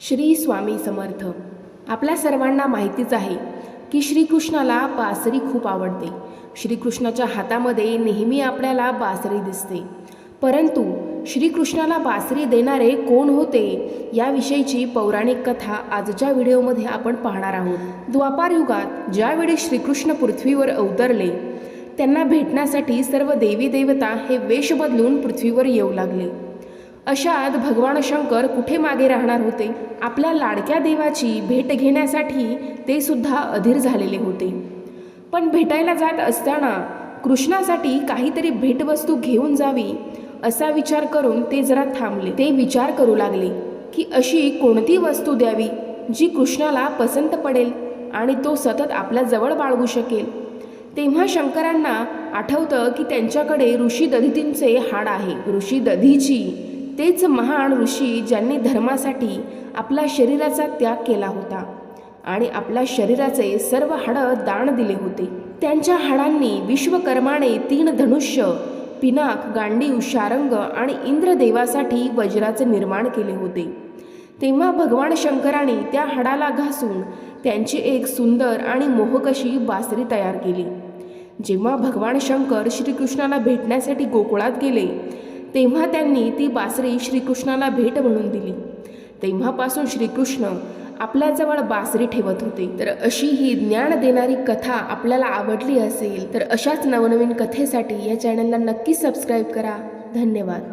श्री स्वामी समर्थ. आपल्या सर्वांना माहितीच आहे की श्रीकृष्णाला बासरी खूप आवडते. श्रीकृष्णाच्या हातामध्ये नेहमी आपल्याला बासरी दिसते. परंतु श्रीकृष्णाला बासरी देणारे कोण होते याविषयीची पौराणिक कथा आजच्या व्हिडिओमध्ये आपण पाहणार आहोत. द्वापार युगात ज्यावेळी श्रीकृष्ण पृथ्वीवर अवतरले त्यांना भेटण्यासाठी सर्व देवी देवता हे वेश बदलून पृथ्वीवर येऊ लागले. अशात भगवान शंकर कुठे मागे राहणार होते? आपल्या लाडक्या देवाची भेट घेण्यासाठी ते सुद्धा अधीर झालेले होते. पण भेटायला जात असताना कृष्णासाठी काहीतरी भेटवस्तू घेऊन जावी असा विचार करून ते जरा थांबले. ते विचार करू लागले की अशी कोणती वस्तू द्यावी जी कृष्णाला पसंत पडेल आणि तो सतत आपल्या जवळ बाळगू शकेल? तेव्हा शंकरांना आठवतं की त्यांच्याकडे ऋषी दधितींचे हाड आहे. ऋषी दधीची तेच महान ऋषी ज्यांनी धर्मासाठी आपल्या शरीराचा त्याग केला होता आणि आपल्या शरीराचे सर्व हाडं दान दिले होते. त्यांच्या हाडांनी विश्वकर्माने तीन धनुष्य पिनाक गांडीव शारंग आणि इंद्रदेवासाठी वज्राचे निर्माण केले होते. तेव्हा भगवान शंकराने त्या हाडाला घासून त्यांची एक सुंदर आणि मोहकशी बासरी तयार केली. जेव्हा भगवान शंकर श्रीकृष्णाला भेटण्यासाठी गोकुळात गेले तेव्हा त्यांनी ती बासरी श्रीकृष्णाला भेट म्हणून दिली. तेव्हापासून श्रीकृष्ण आपल्याजवळ बासरी ठेवत होते. तर अशी ही ज्ञान देणारी कथा आपल्याला आवडली असेल तर अशाच नवनवीन कथेसाठी या चॅनलला नक्की सबस्क्राईब करा. धन्यवाद.